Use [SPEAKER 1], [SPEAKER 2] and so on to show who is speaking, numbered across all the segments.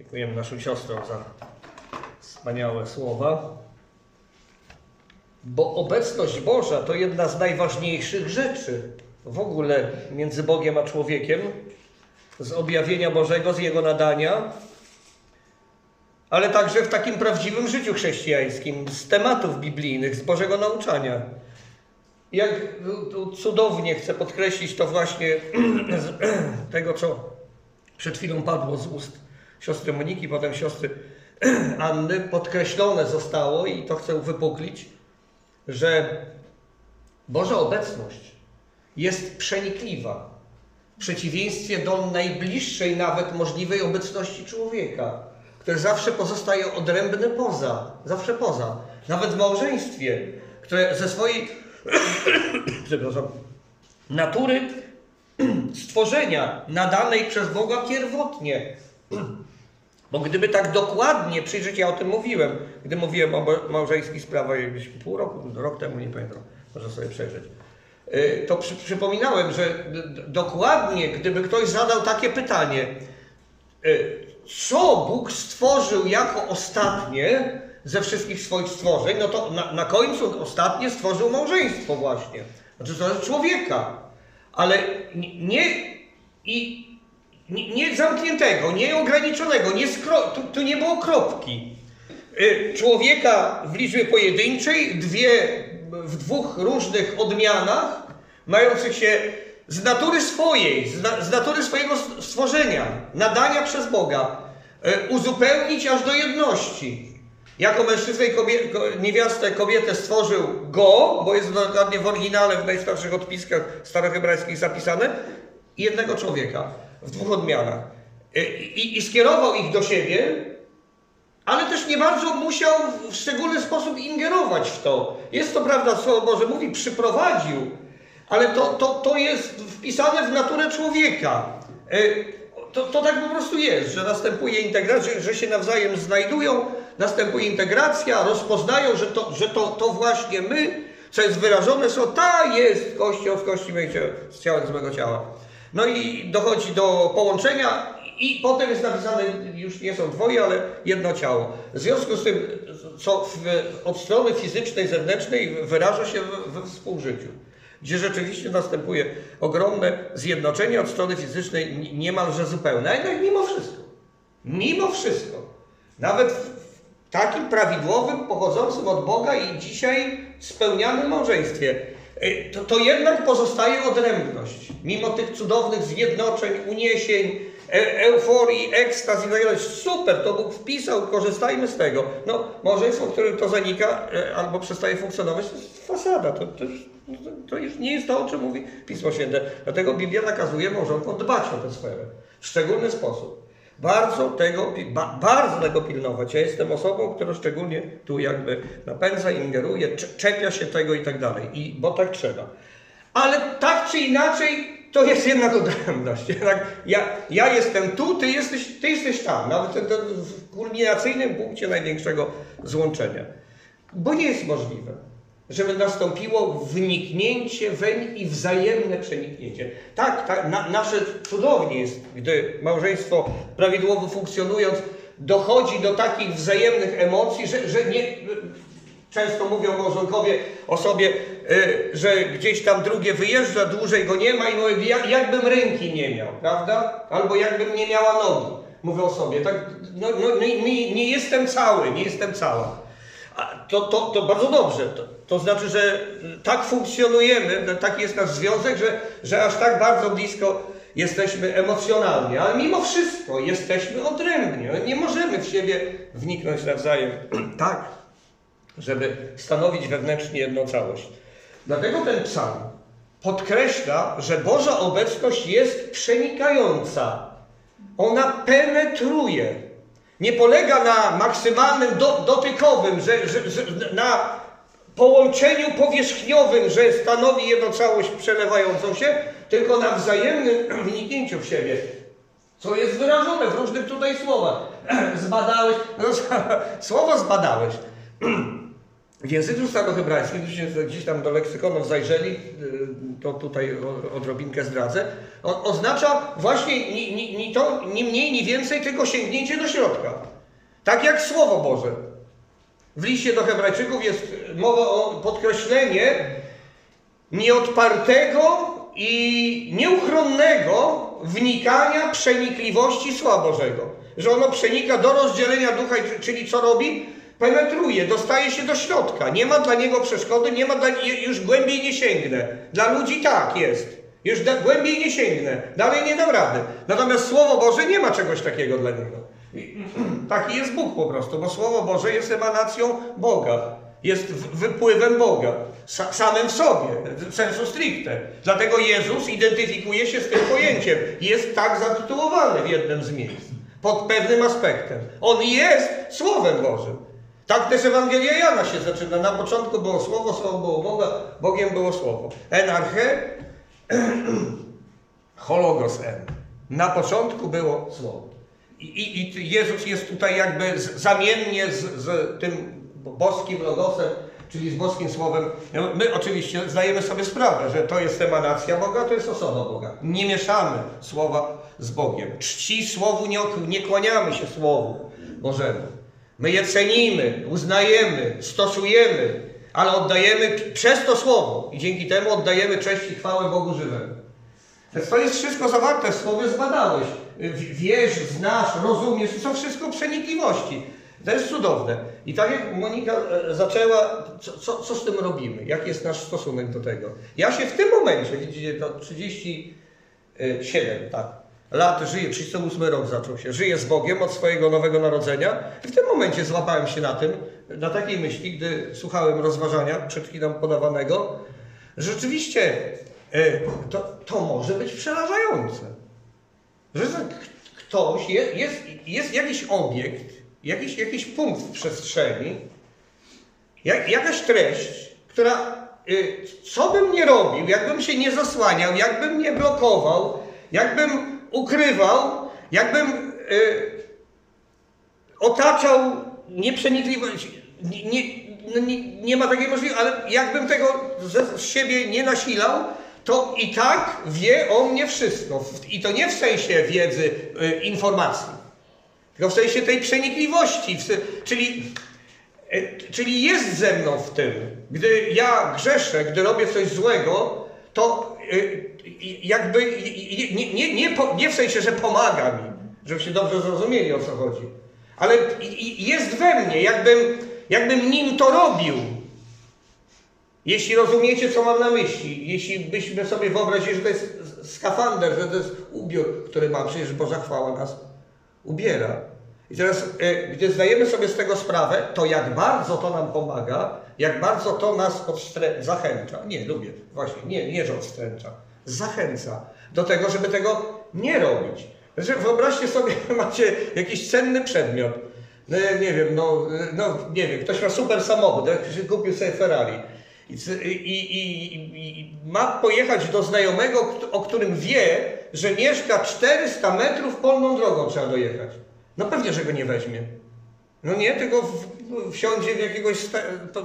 [SPEAKER 1] Dziękujemy naszym siostrom za wspaniałe słowa. Bo obecność Boża to jedna z najważniejszych rzeczy w ogóle między Bogiem a człowiekiem, z objawienia Bożego, z Jego nadania, ale także w takim prawdziwym życiu chrześcijańskim, z tematów biblijnych, z Bożego nauczania. Jak cudownie chcę podkreślić to właśnie tego, co przed chwilą padło z ust siostry Moniki, potem siostry Anny, podkreślone zostało i to chcę uwypuklić, że Boża obecność jest przenikliwa w przeciwieństwie do najbliższej nawet możliwej obecności człowieka, który zawsze pozostaje odrębny poza, zawsze poza, nawet w małżeństwie, które ze swojej przepraszam, natury stworzenia nadanej przez Boga pierwotnie. Bo gdyby tak dokładnie przyjrzeć, ja o tym mówiłem, gdy mówiłem o małżeńskich sprawach jakieś pół roku, rok temu, nie pamiętam, można sobie przejrzeć, y, to przy, przypominałem, że dokładnie, gdyby ktoś zadał takie pytanie, y, co Bóg stworzył jako ostatnie ze wszystkich swoich stworzeń, no to na, na końcu ostatnie stworzył małżeństwo właśnie. Znaczy to człowieka. Ale nie, i, nie, zamkniętego, nie ograniczonego, nie skro, tu, tu nie było kropki. Y, człowieka w liczbie pojedynczej, dwie w dwóch różnych odmianach, mających się z natury swojej, z, na, z natury swojego stworzenia, nadania przez Boga, y, uzupełnić aż do jedności. Jako mężczyznę i kobie, niewiastę kobietę stworzył go, bo jest dokładnie w oryginale, w najstarszych odpiskach starohebrajskich zapisane, jednego człowieka w dwóch odmianach. I, i, I skierował ich do siebie, ale też nie bardzo musiał w szczególny sposób ingerować w to. Jest to prawda, Słowo Boże mówi, przyprowadził, ale to, to, to jest wpisane w naturę człowieka. To, to tak po prostu jest, że następuje integracja, że się nawzajem znajdują, następuje integracja, rozpoznają, że to, że to, to właśnie my, co jest wyrażone, są ta jest kością w kości mojego z ciałem z mego ciała. No i dochodzi do połączenia i potem jest napisane, już nie są dwoje, ale jedno ciało. W związku z tym, co w, od strony fizycznej, zewnętrznej wyraża się we współżyciu gdzie rzeczywiście następuje ogromne zjednoczenie od strony fizycznej niemalże zupełne. A jednak mimo wszystko, mimo wszystko, nawet w takim prawidłowym, pochodzącym od Boga i dzisiaj spełnianym małżeństwie, to, to jednak pozostaje odrębność. Mimo tych cudownych zjednoczeń, uniesień, e, euforii, ekstaz i tak dalej. Super, to Bóg wpisał, korzystajmy z tego. No, małżeństwo, którym to zanika e, albo przestaje funkcjonować, to jest fasada. To, to, to już nie jest to, o czym mówi Pismo Święte. Dlatego Biblia nakazuje małżonkom dbać o tę sferę w szczególny sposób. Bardzo tego, ba, bardzo tego pilnować. Ja jestem osobą, która szczególnie tu jakby napędza, ingeruje, czepia się tego i tak dalej. I, bo tak trzeba. Ale tak czy inaczej, to jest jednak odrębność. Jednak ja, ja jestem tu, ty jesteś, ty jesteś tam. Nawet w kulminacyjnym punkcie największego złączenia. Bo nie jest możliwe żeby nastąpiło wniknięcie weń i wzajemne przeniknięcie. Tak, tak na, nasze cudownie jest, gdy małżeństwo prawidłowo funkcjonując dochodzi do takich wzajemnych emocji, że, że nie, często mówią małżonkowie o sobie, y, że gdzieś tam drugie wyjeżdża, dłużej go nie ma i mówią, jak, jakbym ręki nie miał, prawda? Albo jakbym nie miała nogi, mówią sobie. Tak, no, no, nie, nie jestem cały, nie jestem cała. To, to, to bardzo dobrze. To, to znaczy, że tak funkcjonujemy, taki jest nasz związek, że, że aż tak bardzo blisko jesteśmy emocjonalnie, ale mimo wszystko jesteśmy odrębni. Nie możemy w siebie wniknąć nawzajem tak, żeby stanowić wewnętrznie jedną całość. Dlatego ten psalm podkreśla, że Boża obecność jest przenikająca. Ona penetruje. Nie polega na maksymalnym do, dotykowym, że, że, że na połączeniu powierzchniowym, że stanowi jedną całość przelewającą się, tylko na wzajemnym wniknięciu w siebie. Co jest wyrażone w różnych tutaj słowach. Zbadałeś, no, słowo zbadałeś. W języku starohebrajskim, gdybyście gdzieś tam do leksykonów zajrzeli, y, to tutaj odrobinkę zdradzę, oznacza właśnie ni, ni, ni to, ni mniej, ni więcej, tylko sięgnięcie do środka. Tak jak Słowo Boże. W liście do Hebrajczyków jest mowa o podkreślenie nieodpartego i nieuchronnego wnikania przenikliwości Słowa Bożego. Że ono przenika do rozdzielenia ducha, czyli co robi? Penetruje, dostaje się do środka. Nie ma dla niego przeszkody, nie ma dla, już głębiej nie sięgnę. Dla ludzi tak jest. Już da, głębiej nie sięgnę, dalej nie dam rady. Natomiast Słowo Boże nie ma czegoś takiego dla niego. Taki jest Bóg po prostu, bo Słowo Boże jest emanacją Boga. Jest wypływem Boga. Sa, samym w sobie, sensu stricte. Dlatego Jezus identyfikuje się z tym pojęciem. Jest tak zatytułowany w jednym z miejsc. Pod pewnym aspektem. On jest Słowem Bożym. Tak też Ewangelia Jana się zaczyna. Na początku było Słowo, Słowo było Boga, Bogiem było Słowo. Enarche, hologos en. Na początku było Słowo. I, i, I Jezus jest tutaj jakby zamiennie z, z tym boskim logosem, czyli z boskim słowem. No, My oczywiście zdajemy sobie sprawę, że to jest emanacja Boga, to jest osoba Boga. Nie mieszamy słowa z Bogiem. Czci słowu, nie, nie kłaniamy się słowu Bożemu. My je cenimy, uznajemy, stosujemy, ale oddajemy przez to słowo i dzięki temu oddajemy cześć i chwałę Bogu żywemu. Więc to jest wszystko zawarte w słowie, zbadałeś. W- Wiesz, znasz, rozumiesz, to wszystko przenikliwości. To jest cudowne. I tak jak Monika e, zaczęła, co, co, co z tym robimy? Jaki jest nasz stosunek do tego? Ja się w tym momencie, widzicie, to 37, tak, lat żyję, 38 rok zaczął się, żyję z Bogiem od swojego nowego narodzenia i w tym momencie złapałem się na tym, na takiej myśli, gdy słuchałem rozważania przed chwilą podawanego, rzeczywiście e, to, to może być przerażające. Że ktoś, jest, jest, jest jakiś obiekt, jakiś, jakiś punkt w przestrzeni, jak, jakaś treść, która y, co bym nie robił, jakbym się nie zasłaniał, jakbym nie blokował, jakbym ukrywał, jakbym y, otaczał nieprzenikliwość, nie, no nie, nie ma takiej możliwości, ale jakbym tego ze, z siebie nie nasilał, to i tak wie o mnie wszystko. I to nie w sensie wiedzy, y, informacji, tylko w sensie tej przenikliwości, czyli E, Czyli jest ze mną w tym. Gdy ja grzeszę, gdy robię coś złego, to y, y, jakby y, y, nie, nie, nie, po- nie w sensie, że pomaga mi, żebyście dobrze zrozumieli o co chodzi, ale jest we mnie, jakbym, jakbym nim to robił. Jeśli rozumiecie, co mam na myśli, jeśli byśmy sobie wyobrazili, że to jest skafander, że to jest ubiór, który ma, przecież Boża chwała nas ubiera. I teraz, e, gdy zdajemy sobie z tego sprawę, to jak bardzo to nam pomaga, jak bardzo to nas odstrę- zachęca. Nie, lubię, właśnie, nie, nie, że odstręcza. Zachęca do tego, żeby tego nie robić. Znaczy, wyobraźcie sobie, macie jakiś cenny przedmiot. No, nie wiem, no, no, nie wiem, ktoś ma super samochód, się kupił sobie Ferrari. I, i, i, i, ma pojechać do znajomego, o którym wie, że mieszka 400 metrów polną drogą trzeba dojechać. No pewnie, że go nie weźmie. No nie, tylko w, wsiądzie w jakiegoś. To,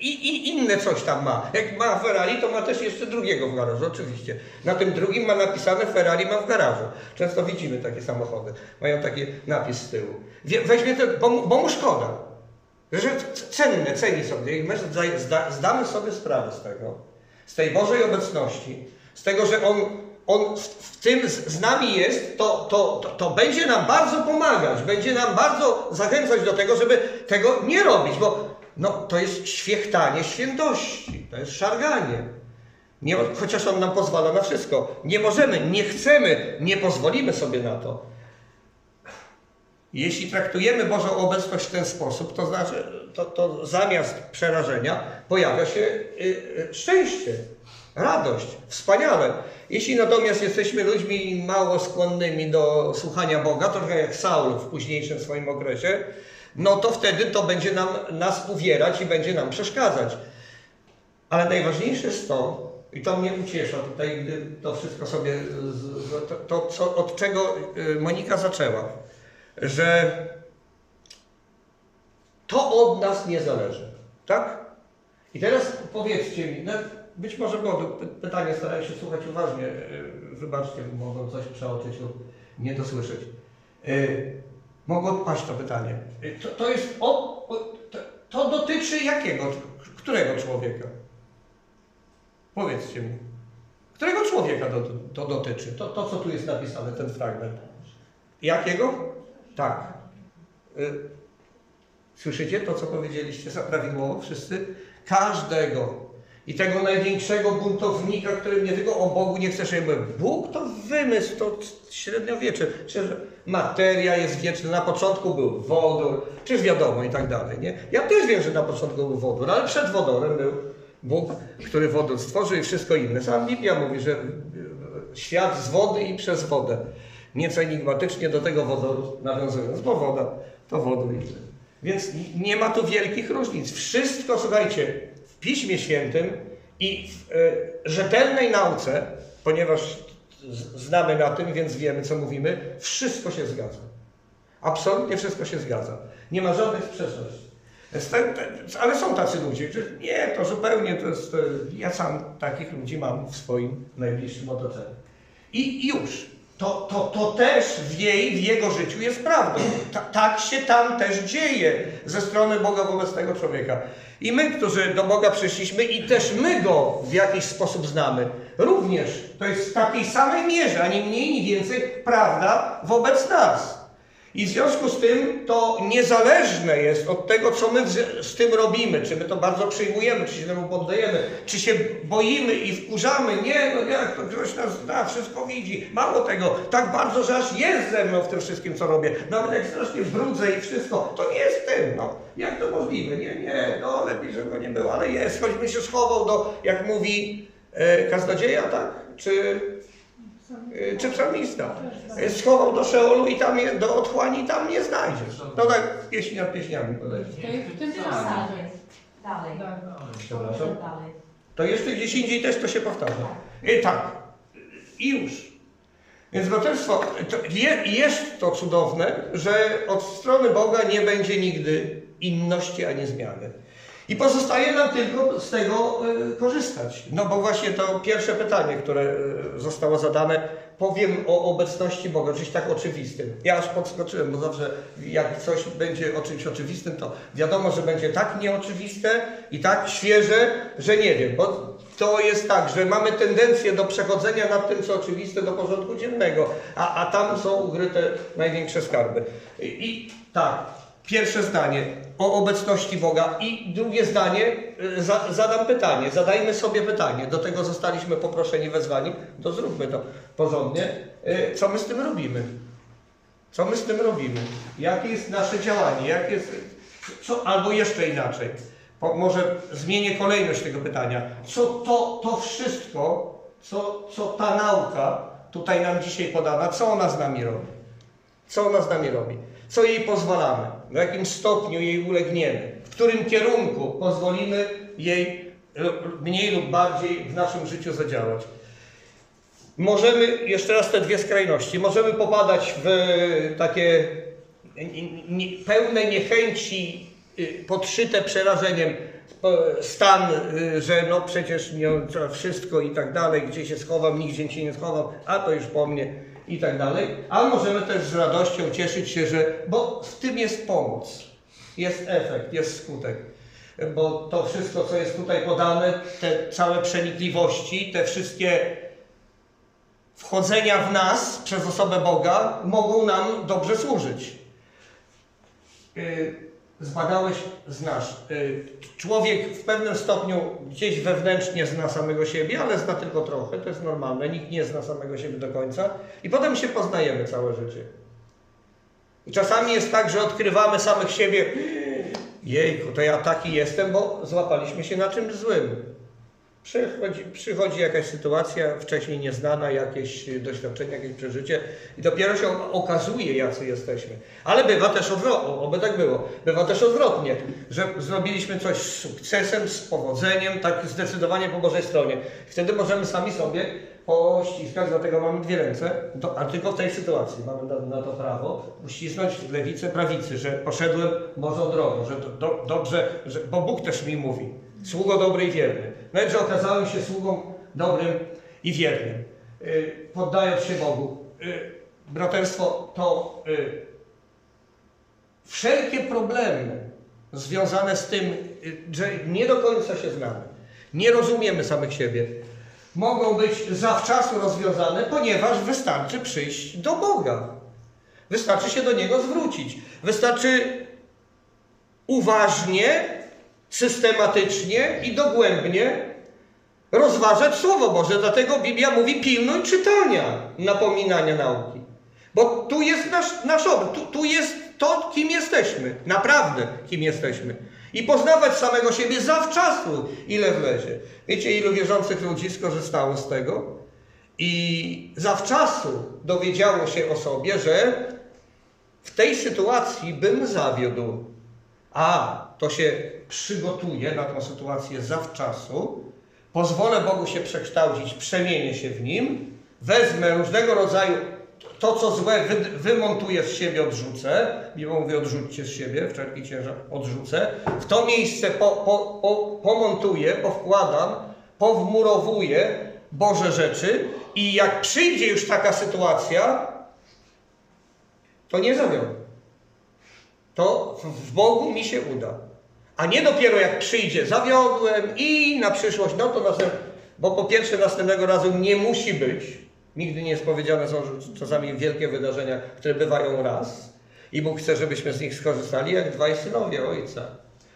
[SPEAKER 1] i, I inne coś tam ma. Jak ma Ferrari, to ma też jeszcze drugiego w garażu, oczywiście. Na tym drugim ma napisane Ferrari ma w garażu. Często widzimy takie samochody. Mają taki napis z tyłu. Weźmie to, bo, bo mu szkoda. Że cenne, ceni sobie. I my zda, zda, zdamy sobie sprawę z tego, z tej Bożej obecności, z tego, że On, on w, w tym z, z nami jest, to, to, to, to będzie nam bardzo pomagać, będzie nam bardzo zachęcać do tego, żeby tego nie robić, bo no, to jest świechtanie świętości, to jest szarganie. Nie, chociaż On nam pozwala na wszystko. Nie możemy, nie chcemy, nie pozwolimy sobie na to. Jeśli traktujemy Bożą obecność w ten sposób, to znaczy, to, to zamiast przerażenia pojawia się y, y, szczęście, radość, wspaniale. Jeśli natomiast jesteśmy ludźmi mało skłonnymi do słuchania Boga, trochę jak Saul w późniejszym swoim okresie, no to wtedy to będzie nam, nas uwierać i będzie nam przeszkadzać. Ale najważniejsze jest to, i to mnie uciesza tutaj, gdy to wszystko sobie, to, to co, od czego y, Monika zaczęła, że to od nas nie zależy. Tak? I teraz powiedzcie mi, no, być może było to py- pytanie, starałem się słuchać uważnie, yy, wybaczcie, mogą coś przeoczyć lub nie dosłyszeć. Yy, mogło odpaść to pytanie. Yy, to, to jest, o, to, to dotyczy jakiego, którego człowieka? Powiedzcie mi. Którego człowieka to, to dotyczy? To, to, co tu jest napisane, ten fragment. Jakiego? Tak. Y, Słyszycie to, co powiedzieliście za prawidłowo wszyscy? Każdego. I tego największego buntownika, który nie tylko o Bogu nie chce, żeby Bóg to wymysł, to średniowiecze. Przecież materia jest wieczna. Na początku był wodór, przecież wiadomo i tak dalej. Nie? Ja też wiem, że na początku był wodór, ale przed wodorem był Bóg, który wodór stworzył i wszystko inne. Sam Biblia mówi, że świat z wody i przez wodę. Nieco enigmatycznie do tego wodoru nawiązując, bo woda to wodór i. Więc nie ma tu wielkich różnic. Wszystko, słuchajcie, w Piśmie Świętym i w e, rzetelnej nauce, ponieważ znamy na tym, więc wiemy, co mówimy, wszystko się zgadza. Absolutnie wszystko się zgadza. Nie ma żadnych sprzeczności. Ale są tacy ludzie, że nie, to zupełnie to jest. Ja sam takich ludzi mam w swoim najbliższym otoczeniu. I już. To, to, to też w jej, w jego życiu jest prawdą. Ta, tak się tam też dzieje ze strony Boga wobec tego człowieka. I my, którzy do Boga przyszliśmy i też my go w jakiś sposób znamy, również to jest w takiej samej mierze, ani mniej, ani więcej prawda wobec nas. I w związku z tym to niezależne jest od tego, co my z, tym robimy. Czy my to bardzo przyjmujemy, czy się temu poddajemy, czy się boimy i wkurzamy. Nie, no jak to ktoś nas zna, wszystko widzi. Mało tego, tak bardzo, że aż jest ze mną w tym wszystkim, co robię. Nawet jak strasznie brudzę i wszystko, to nie jest tym. No. Jak to możliwe? Nie, nie, no lepiej, żeby go nie było, ale jest. Choćby się schował do, jak mówi e, kaznodzieja, tak? Czy czy psalmista. Y, Schował do Szeolu i tam je, do otchłani tam nie znajdziesz. To tak pieśni nad pieśniami podejdzie.
[SPEAKER 2] To jest w tym
[SPEAKER 3] Dalej.
[SPEAKER 2] samym.
[SPEAKER 3] Dalej.
[SPEAKER 1] Przepraszam. To jeszcze gdzieś indziej też to się powtarza. I tak. I już. Więc braterstwo, to je, jest to cudowne, że od strony Boga nie będzie nigdy inności ani zmiany. I pozostaje nam tylko z tego y, korzystać. No bo właśnie to pierwsze pytanie, które y, zostało zadane, powiem o obecności Boga, czymś tak oczywistym. Ja aż podskoczyłem, bo zawsze jak coś będzie o czymś oczywistym, to wiadomo, że będzie tak nieoczywiste i tak świeże, że nie wiem, bo to jest tak, że mamy tendencję do przechodzenia nad tym, co oczywiste, do porządku dziennego, a, a tam są ukryte największe skarby. I, i tak, pierwsze zdanie o obecności Boga i drugie zdanie, y, za, zadam pytanie, zadajmy sobie pytanie, do tego zostaliśmy poproszeni, wezwani, to zróbmy to porządnie. Y, Co my z tym robimy? Co my z tym robimy? Jakie jest nasze działanie? Jak jest, co, albo jeszcze inaczej. Po, może zmienię kolejność tego pytania. Co to, to wszystko, co, co ta nauka tutaj nam dzisiaj podana, co ona z nami robi? Co ona z nami robi? Co jej pozwalamy? W jakim stopniu jej ulegniemy? W którym kierunku pozwolimy jej mniej lub bardziej w naszym życiu zadziałać? Możemy, jeszcze raz te dwie skrajności, możemy popadać w takie nie- nie- pełne niechęci, y, podszyte przerażeniem stan, y, że no przecież nie, wszystko i tak dalej, gdzie się schowam, nigdzie się nie schowam, a to już po mnie i tak dalej. A możemy też z radością cieszyć się, że, bo w tym jest pomoc, jest efekt, jest skutek. Bo to wszystko, co jest tutaj podane, te całe przenikliwości, te wszystkie wchodzenia w nas przez osobę Boga mogą nam dobrze służyć. Zbadałeś, znasz. Yy, Człowiek w pewnym stopniu gdzieś wewnętrznie zna samego siebie, ale zna tylko trochę, to jest normalne. Nikt nie zna samego siebie do końca. I potem się poznajemy całe życie. I czasami jest tak, że odkrywamy samych siebie. Jejku, to ja taki jestem, bo złapaliśmy się na czymś złym. Przychodzi, przychodzi jakaś sytuacja wcześniej nieznana, jakieś doświadczenie, jakieś przeżycie i dopiero się okazuje, jacy jesteśmy. Ale bywa też odwrotnie, oby tak było, bywa też odwrotnie, że zrobiliśmy coś z sukcesem, z powodzeniem, tak zdecydowanie po Bożej stronie. Wtedy możemy sami sobie pościskać, dlatego mamy dwie ręce, do, a tylko w tej sytuacji mamy na, na to prawo, uścisnąć lewicę, prawicy, że poszedłem Bożą drogą, że do, do, dobrze, że, bo Bóg też mi mówi, sługo dobry i wierny. Że okazałem się sługą dobrym i wiernym, yy, poddając się Bogu. Yy, braterstwo, to yy, wszelkie problemy związane z tym, y, że nie do końca się znamy, nie rozumiemy samych siebie, mogą być zawczasu rozwiązane, ponieważ wystarczy przyjść do Boga. Wystarczy się do Niego zwrócić. Wystarczy uważnie, systematycznie i dogłębnie rozważać Słowo Boże. Dlatego Biblia mówi pilnuj czytania, napominania nauki. Bo tu jest nasz, nasz obraz, tu, tu jest to, kim jesteśmy. Naprawdę, kim jesteśmy. I poznawać samego siebie zawczasu, ile wlezie. Wiecie, ilu wierzących ludzi skorzystało z tego? I zawczasu dowiedziało się o sobie, że w tej sytuacji bym zawiódł. A to się przygotuje na tą sytuację zawczasu. Pozwolę Bogu się przekształcić, przemienię się w nim, wezmę różnego rodzaju to, co złe, wy, wymontuję z siebie, odrzucę. Biblia mówi, odrzućcie z siebie, wszelki ciężar odrzucę. W to miejsce po, po, po, pomontuję, powkładam, powmurowuję Boże rzeczy i jak przyjdzie już taka sytuacja, to nie zawiodę. To w Bogu mi się uda. A nie dopiero jak przyjdzie, zawiodłem i na przyszłość, no to następ... bo po pierwsze następnego razu nie musi być, Nigdy nie jest powiedziane, są czasami wielkie wydarzenia, które bywają raz. I Bóg chce, żebyśmy z nich skorzystali, jak dwaj synowie Ojca,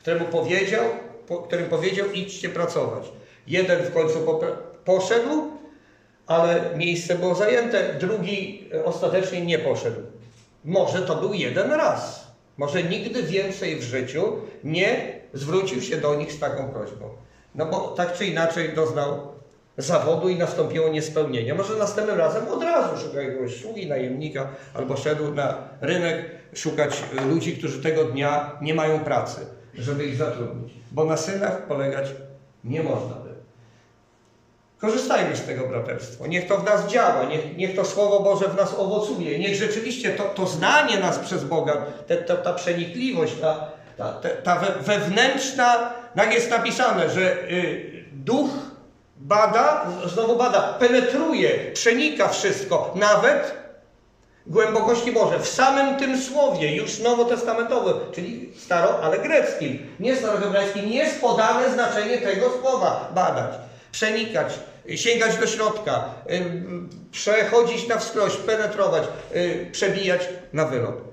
[SPEAKER 1] któremu powiedział, po, którym powiedział, idźcie pracować. Jeden w końcu poszedł, ale miejsce było zajęte, drugi ostatecznie nie poszedł. Może to był jeden raz. Może nigdy więcej w życiu nie zwrócił się do nich z taką prośbą. No bo tak czy inaczej doznał zawodu i nastąpiło niespełnienie. Może następnym razem od razu szukał jakiegoś sługi, najemnika albo szedł na rynek szukać ludzi, którzy tego dnia nie mają pracy, żeby ich zatrudnić. Bo na synach polegać nie można. Korzystajmy z tego braterstwa. Niech to w nas działa, niech, niech to Słowo Boże w nas owocuje. Niech rzeczywiście to, to znanie nas przez Boga, te, ta, ta przenikliwość, ta, ta, ta, we- wewnętrzna, tak jest napisane, że y, duch bada, znowu bada, penetruje, przenika wszystko, nawet głębokości Boże. W samym tym słowie, już nowotestamentowym, czyli staro, ale greckim, nie starohebrajskim, jest podane znaczenie tego słowa badać, przenikać, sięgać do środka, przechodzić na wskroś, penetrować, y, przebijać na wylot.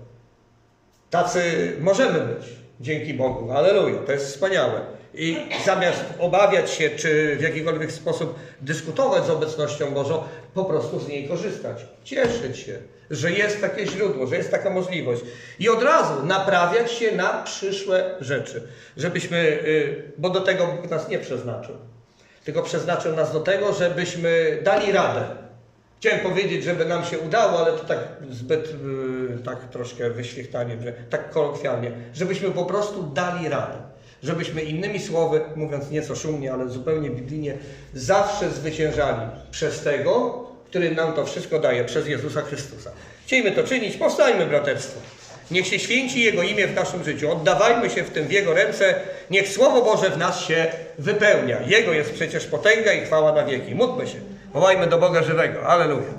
[SPEAKER 1] Tacy możemy być, dzięki Bogu. Aleluja, to jest wspaniałe. I zamiast obawiać się, czy w jakikolwiek sposób dyskutować z obecnością Bożą, po prostu z niej korzystać. Cieszyć się, że jest takie źródło, że jest taka możliwość. I od razu naprawiać się na przyszłe rzeczy. Żebyśmy, y, bo do tego Bóg nas nie przeznaczył. Tylko przeznaczył nas do tego, żebyśmy dali radę. Chciałem powiedzieć, żeby nam się udało, ale to tak zbyt, yy, tak troszkę wyświechtanie, tak kolokwialnie, żebyśmy po prostu dali radę. Żebyśmy innymi słowy, mówiąc nieco szumnie, ale zupełnie biblijnie, zawsze zwyciężali przez tego, który nam to wszystko daje, przez Jezusa Chrystusa. Chciejmy to czynić, powstajmy braterstwo. Niech się święci Jego imię w naszym życiu. Oddawajmy się w tym w Jego ręce. Niech Słowo Boże w nas się wypełnia. Jego jest przecież potęga i chwała na wieki. Módlmy się. Wołajmy do Boga żywego. Aleluja.